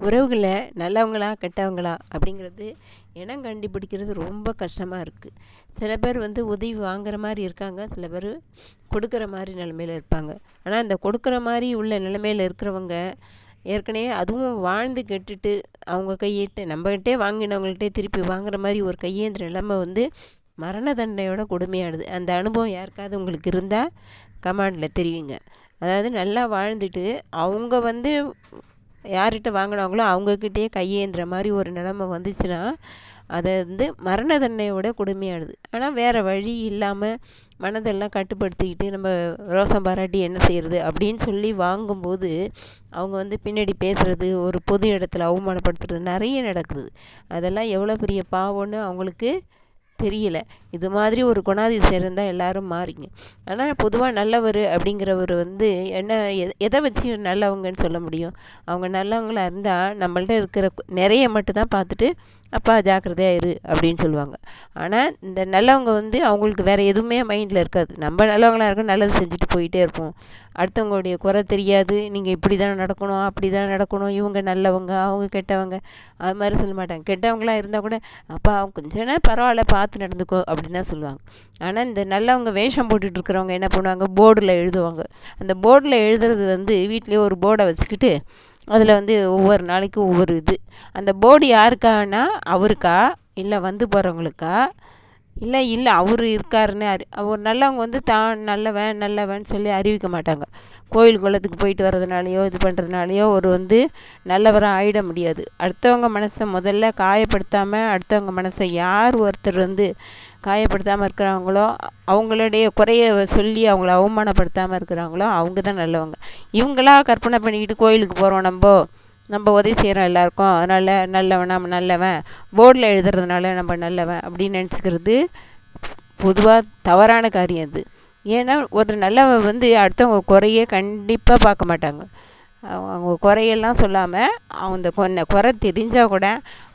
உறவுகளை நல்லவங்களா கெட்டவங்களா அப்படிங்கிறது இனம் கண்டுபிடிக்கிறது ரொம்ப கஷ்டமாக இருக்குது சில பேர் வந்து உதவி வாங்குற மாதிரி இருக்காங்க சில பேர் கொடுக்குற மாதிரி நிலமையில இருப்பாங்க. ஆனால் இந்த கொடுக்குற மாதிரி உள்ள நிலமையில இருக்கிறவங்க ஏற்கனவே அதுவும் வாழ்ந்து கெட்டுட்டு அவங்க கையிட்ட நம்மகிட்டே வாங்கினவங்கள்ட்டே திருப்பி வாங்குற மாதிரி ஒரு கையேந்திர நிலமை வந்து மரண தண்டனையோட கொடுமையானது. அந்த அனுபவம் யாருக்காவது உங்களுக்கு இருந்தால் கமாண்டில் தெரிவிங்க. அதாவது நல்லா வாழ்ந்துட்டு அவங்க வந்து யார்கிட்ட வாங்கினாங்களோ அவங்கக்கிட்டயே கையேந்துற மாதிரி ஒரு நிலமை வந்துச்சுன்னா அதை வந்து மரண தண்டனையோட கொடுமையானது. ஆனால் வேறு வழி இல்லாமல் மனதெல்லாம் கட்டுப்படுத்திக்கிட்டு நம்ம ரோசம் பாராட்டி என்ன செய்கிறது அப்படின்னு சொல்லி வாங்கும்போது அவங்க வந்து பின்னாடி பேசுகிறது ஒரு பொது இடத்துல அவமானப்படுத்துறது நிறைய நடக்குது. அதெல்லாம் எவ்வளோ பெரிய பாவம்னு அவங்களுக்கு தெரியல. இது மாதிரி ஒரு குணாதிசயம் இருந்தால் எல்லாரும் மாறிங்க. ஆனால் பொதுவாக நல்லவர் அப்படிங்கிறவர் வந்து என்ன எதை எதை வச்சு நல்லவங்கன்னு சொல்ல முடியும்? அவங்க நல்லவங்களாக இருந்தால் நம்மள்ட்ட இருக்கிற நிறைய மட்டும்தான் பார்த்துட்டு அப்பா ஜாக்கிரதையாக இரு அப்படின்னு சொல்லுவாங்க. ஆனால் இந்த நல்லவங்க வந்து அவங்களுக்கு வேறு எதுவுமே மைண்டில் இருக்காது. நம்ம நல்லவங்களாக இருக்கோம் நல்லது செஞ்சுட்டு போயிட்டே இருப்போம். அடுத்தவங்களுடைய குறை தெரியாது. நீங்கள் இப்படி தான் நடக்கணும் அப்படி தான் நடக்கணும். இவங்க நல்லவங்க அவங்க கெட்டவங்க. அது மாதிரி சொல்ல மாட்டாங்க. கெட்டவங்களாக இருந்தால் கூட அப்பா கொஞ்ச நேரம் பரவாயில்ல பார்த்து நடந்துக்கோ அப்படின்னு தான் சொல்லுவாங்க. ஆனால் இந்த நல்லவங்க வேஷம் போட்டுட்டு இருக்கிறவங்க என்ன பண்ணுவாங்க? போர்டில் எழுதுவாங்க. அந்த போர்டில் எழுதுறது வந்து வீட்லேயே ஒரு போர்டை வச்சுக்கிட்டு அதில் வந்து ஒவ்வொரு நாளைக்கு ஒவ்வொரு இது. அந்த போர்டு யாருக்கானா? அவருக்கா? இல்லை வந்து போகிறவங்களுக்கா இல்லை இல்லை அவர் இருக்காருன்னு அறி ஒரு நல்லவங்க வந்து தான் நல்லவன் நல்லவன் சொல்லி அறிவிக்க மாட்டாங்க. கோயில் குளத்துக்கு போயிட்டு வர்றதுனாலையோ இது பண்ணுறதுனாலையோ ஒரு வந்து நல்லவராக ஆகிட முடியாது. அடுத்தவங்க மனசை முதல்ல காயப்படுத்தாமல் அடுத்தவங்க மனசை யார் ஒருத்தர் வந்து காயப்படுத்தாமல் இருக்கிறாங்களோ அவங்களுடைய குறைய சொல்லி அவங்கள அவமானப்படுத்தாமல் இருக்கிறாங்களோ அவங்க தான் நல்லவங்க. இவங்களா கற்பனை பண்ணிக்கிட்டு கோயிலுக்கு போகிறோம் நம்ம. நம்ம உதவி செய்கிறோம் எல்லாருக்கும் அதனால் நல்லவன் நம்ம நல்லவன் போர்டில் எழுதுறதுனால நம்ம நல்லவன் அப்படின்னு நினச்சிக்கிறது பொதுவாக தவறான காரியம் அது. ஏன்னா ஒரு நல்லவன் வந்து அடுத்தவங்க குறையே கண்டிப்பாக பார்க்க மாட்டாங்க. அவங்க குறையெல்லாம் சொல்லாமல் அந்த கொன்ன குறை தெரிஞ்சால் கூட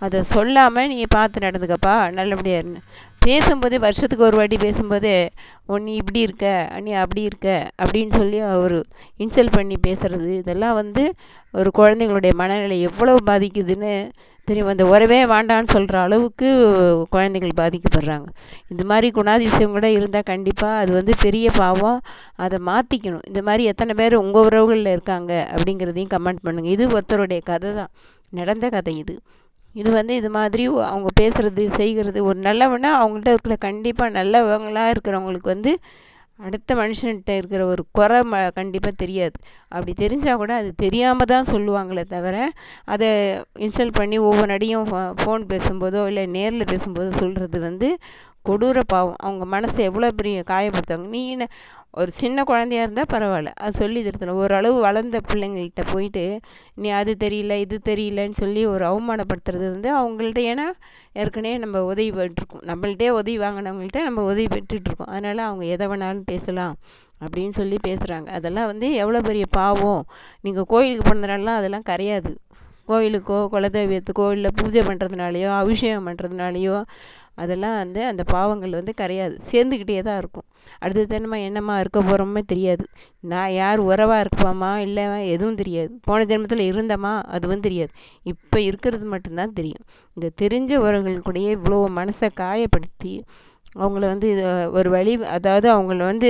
அதை சொல்லாமல் நீ பார்த்து நடந்துக்கப்பா நல்லபடியாக இருன்னு. பேசும்போதே வருஷத்துக்கு ஒரு வாட்டி பேசும்போதே ஓ நீ இப்படி இருக்க நீ அப்படி இருக்க அப்படின்னு சொல்லி ஒரு இன்சல்ட் பண்ணி பேசுகிறது இதெல்லாம் வந்து ஒரு குழந்தைங்களுடைய மனநிலை எவ்வளோ பாதிக்குதுன்னு தெரியும். அந்த உறவே வேண்டான்னு சொல்கிற அளவுக்கு குழந்தைகள் பாதிக்கப்படுறாங்க. இந்த மாதிரி குணாதிசயம் கூட இருந்தால் கண்டிப்பாக அது வந்து பெரிய பாவம். அதை மாற்றிக்கணும் இந்த மாதிரி எத்தனை பேர் உங்கள் உறவுகளில் இருக்காங்க அப்படிங்கிறதையும் கமெண்ட் பண்ணுங்கள் இது ஒருத்தருடைய கதை தான். நடந்த கதை இது. இது வந்து இது மாதிரி அவங்க பேசுகிறது செய்கிறது ஒரு நல்லவனா அவங்கள்ட்ட இருக்கிற கண்டிப்பாக நல்லவங்களாக இருக்கிறவங்களுக்கு வந்து அடுத்த மனுஷன்கிட்ட இருக்கிற ஒரு குறை ம கண்டிப்பாக தெரியாது. அப்படி தெரிஞ்சால் கூட அது தெரியாமல் தான் சொல்லுவாங்களே தவிர அதை இன்சல்ட் பண்ணி ஒவ்வொரு அடியும் ஃபோன் பேசும்போதோ இல்லை நேரில் பேசும்போதோ சொல்கிறது வந்து கொடூர பாவம். அவங்க மனசை எவ்வளோ பெரிய காயப்படுத்துவாங்க. நீ என்ன ஒரு சின்ன குழந்தையா இருந்தால் பரவாயில்ல. அது சொல்லி திருத்தணும் ஓரளவு வளர்ந்த பிள்ளைங்கள்ட்ட போயிட்டு நீ அது தெரியல இது தெரியலன்னு சொல்லி ஒரு அவமானப்படுத்துறது வந்து அவங்கள்ட்ட ஏன்னா ஏற்கனவே நம்ம உதவி பெற்றுருக்கோம். நம்மள்ட்டே உதவி வாங்கினவங்கள்ட்ட நம்ம உதவி பெற்றுட்ருக்கோம் அதனால் அவங்க எதை வேணாலும் பேசலாம் அப்படின்னு சொல்லி பேசுகிறாங்க அதெல்லாம் வந்து எவ்வளோ பெரிய பாவம். நீங்கள் கோயிலுக்கு போனதுனாலலாம் அதெல்லாம் கரையாது. கோயிலுக்கோ குலதெய்வத்துக்கோ இல்லை பூஜை பண்ணுறதுனாலையோ அபிஷேகம் பண்ணுறதுனாலையோ அதெல்லாம் வந்து அந்த பாவங்கள் வந்து கரையாது சேர்ந்துக்கிட்டே தான் இருக்கும். அடுத்த ஜென்மம் என்னம்மா இருக்க போகிறோமே தெரியாது. நான் யார் உறவாக இருப்போமா இல்லை எதுவும் தெரியாது. போன ஜென்மத்தில் இருந்தோமா அதுவும் தெரியாது. இப்போ இருக்கிறது மட்டும்தான் தெரியும். இந்த தெரிஞ்ச உறவுகள் கூடயே இவ்வளோ மனசை காயப்படுத்தி அவங்கள வந்து இது ஒரு வழி அதாவது அவங்கள வந்து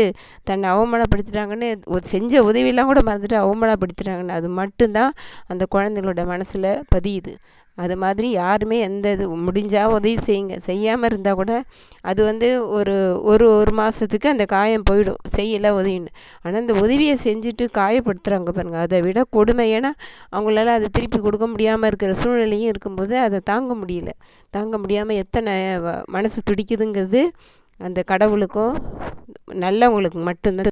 தன்னை அவமானப்படுத்திட்டாங்கன்னு செஞ்ச உதவியெல்லாம் கூட மறந்துட்டு அவமானப்படுத்திட்டாங்கன்னு அது மட்டும்தான் அந்த குழந்தைங்களோட மனசில் பதியுது. அது மாதிரி யாருமே எந்த இது முடிஞ்சால் உதவி செய்யுங்க. செய்யாமல் இருந்தால் கூட அது வந்து ஒரு ஒரு ஒரு மாதத்துக்கு அந்த காயம் போயிடும். செய்யலை உதவின்னு. ஆனால் இந்த உதவியை செஞ்சுட்டு காயப்படுத்துகிறாங்க பாருங்கள் அதை விட கொடுமை. ஏன்னா அவங்களால அதை திருப்பி கொடுக்க முடியாமல் இருக்கிற சூழ்நிலையும் இருக்கும்போது அதை தாங்க முடியல. தாங்க முடியாமல் எத்தனை மனசு துடிக்குதுங்கிறது அந்த கடவுளுக்கும் நல்லவங்களுக்கு மட்டும்தான்